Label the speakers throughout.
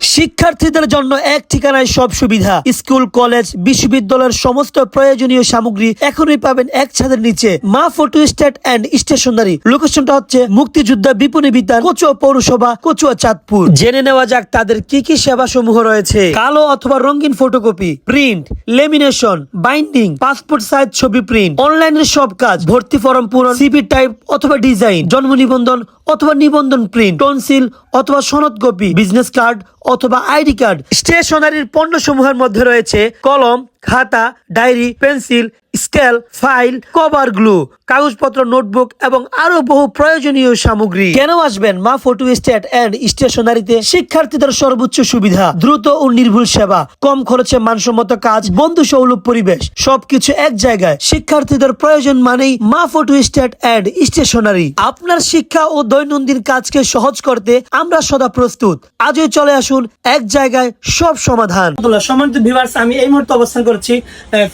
Speaker 1: শিক্ষার্থীদের জন্য এক ঠিকানায় সব সুবিধা। স্কুল, কলেজ, বিশ্ববিদ্যালয়ের সমস্ত প্রয়োজনীয় সামগ্রী এখনই পাবেন এক ছাদের নিচে। মা ফটো স্টেট অ্যান্ড স্টেশনারি। লোকেশনটা হচ্ছে মুক্তিযোদ্ধা বিপণী বিতান, কচুয়া পৌরসভা, কচুয়া চাঁদপুর। জেনে নেওয়া যাক তাদের কি কি সেবা সমূহ রয়েছে। কালো অথবা রঙিন photocopy, print, lamination, binding, passport size ছবি প্রিন্ট, অনলাইনের সব কাজ, ভর্তি ফর্ম পূরণ সিপি টাইপ অথবা ডিজাইন, জন্ম নিবন্ধন অথবা নিবন্ধন প্রিন্ট টনসিল অথবা সনদ কপি, বিজনেস কার্ড অথবা আইডি কার্ড। স্টেশনারির পণ্যসমূহের মধ্যে রয়েছে কলম খাতা diary pencil scale, file, cover glue, কাগজপত্র, নোটবুক এবং আরও বহু প্রয়োজনীয় সামগ্রী। কেন আসবেন মা ফটো স্টেট অ্যান্ড স্টেশনারিতে? শিক্ষার্থীদের সর্বোচ্চ সুবিধা, দ্রুত ও নির্ভুল সেবা, কম খরচে মানসম্মত কাজ বন্ধু সৌলভ পরিবেশ, সবকিছু এক জায়গায়। শিক্ষার্থীদের প্রয়োজন মানেই মা ফটো স্টেট অ্যান্ড স্টেশনারি। আপনার শিক্ষা ও দৈনন্দিন কাজকে সহজ করতে আমরা সদা প্রস্তুত। আজই চলে আসুন এক জায়গায় সব সমাধান।
Speaker 2: সম্মানিত ভিভার্স আমি এই মুহূর্তে অবস্থান করছি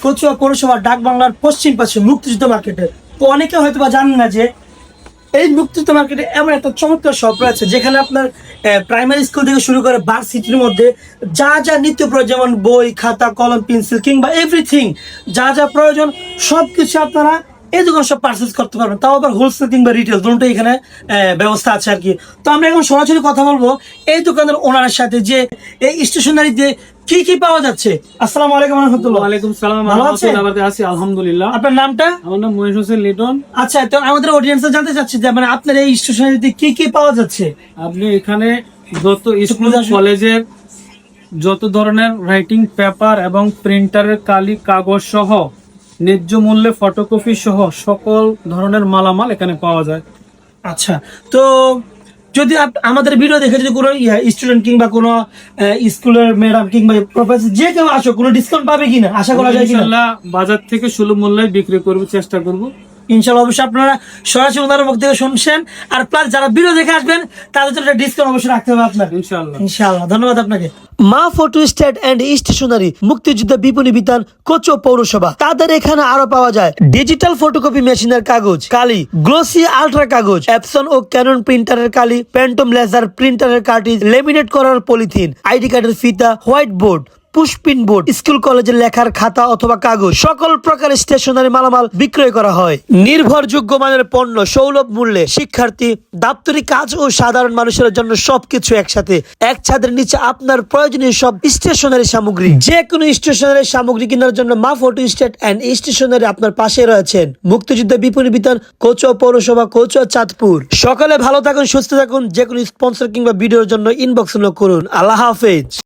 Speaker 2: কচুয়া পৌরসভা ডাক বাংলার পশ্চিম পাশে মুক্তিযুদ্ধ মার্কেটে। তো অনেকে হয়তো বা জানেন না যে এই মুক্তিযুদ্ধ মার্কেটে এমন একটা চমৎকার শপ রয়েছে যেখানে আপনার প্রাইমারি স্কুল থেকে শুরু করে বার সিটির মধ্যে যা যা নিত্য প্রয়োজন, যেমন বই, খাতা, কলম পেন্সিল কিংবা এভরিথিং যা যা প্রয়োজন সব কিছু আপনারা এই দোকান সব পার্সেস করতে পারবেন। তাও আবার হোলসেল কিংবা রিটেল দুটোই এখানে ব্যবস্থা আছে আর কি। তো আমরা এখন সরাসরি কথা বলব এই দোকানের ওনারের সাথে যে এই স্টেশনারিতে কি কি পাওয়া যাচ্ছে। আসসালামু আলাইকুম রহমতুল্লাহ।
Speaker 3: ওয়ালাইকুম সালাম
Speaker 2: ভালো আছেন?
Speaker 3: আছি আলহামদুলিল্লাহ।
Speaker 2: আপনার নামটা?
Speaker 3: আমার নাম মহেশ হোসেন লিটন।
Speaker 2: আচ্ছা তো আমাদের অডিয়েন্স জানতে চাচ্ছি যে মানে আপনার এই স্টেশনারিতে কি কি পাওয়া যাচ্ছে?
Speaker 3: আপনি এখানে যত স্কুল কলেজের যত ধরনের রাইটিং পেপার এবং প্রিন্টারের কালি কাগজ সহ ন্যায্য মূল্যে ফটোকপি সহ সকল ধরনের মালামাল এখানে পাওয়া যায়।
Speaker 2: আচ্ছা তো যদি আমাদের ভিডিও দেখে যদি কোনো স্টুডেন্ট কিংবা কোনো স্কুলের ম্যাডাম কিংবা প্রফেসর যে কেউ আসো কোনো ডিসকাউন্ট পাবে কিনা? আশা করা যায় কিনা?
Speaker 3: ইনশাল্লাহ বাজার থেকে সুলভ মূল্যে বিক্রি করব চেষ্টা করব।
Speaker 2: ইনশাল্লাহ অবশ্যই আপনারা সরাসরি ওনার মুখ থেকে শুনছেন আর প্লাস যারা ভিডিও দেখে আসবেন তাদের জন্য ডিসকাউন্ট অবশ্যই রাখতে হবে আপনার।
Speaker 3: ইনশাল্লাহ
Speaker 2: ইনশাল্লাহ ধন্যবাদ আপনাকে।
Speaker 1: মা ফটো স্টেট অ্যান্ড স্টেশনারি মুক্তিযুদ্ধ বিপণী বিতান কোচো পৌরসভা। তাদের এখানে আরও পাওয়া যায় ডিজিটাল ফটোকপি মেশিনের কাগজ, কালি, গ্লোসি আলট্রা কাগজ, অ্যাপসন ও ক্যানন প্রিন্টারের কালি, প্যান্টম লেজার প্রিন্টারের কার্টিজ, লেমিনেট করার পলিথিন, আইডি কার্ডের ফিতা, white board. Pushpin board, school, কলেজের লেখার খাতা অথবা কাগজ, সকল প্রকার স্টেশনারি মালামাল বিক্রয় করা হয়। নির্ভরযোগ্য মানের পণ্য সৌলভ মূল্যে শিক্ষার্থী, দাপ্তরিক কাজ ও সাধারণ মানুষের জন্য সবকিছু একসাথে। এক ছাদের নিচে আপনার প্রয়োজনীয় সব স্টেশনারি সামগ্রী। যে কোনো স্টেশনারি সামগ্রী কেনার জন্য মা ফটো স্টেট অ্যান্ড স্টেশনারি আপনার পাশে রয়েছেন। মুক্তিযুদ্ধ বিপণী বিতান কোচুয়া পৌরসভা, কোচুয়া চাঁদপুর। সকালে ভালো থাকুন, সুস্থ থাকুন, যে কোনো স্পন্সর কিংবা ভিডিওর জন্য ইনবক্স করুন। আল্লাহ হাফেজ।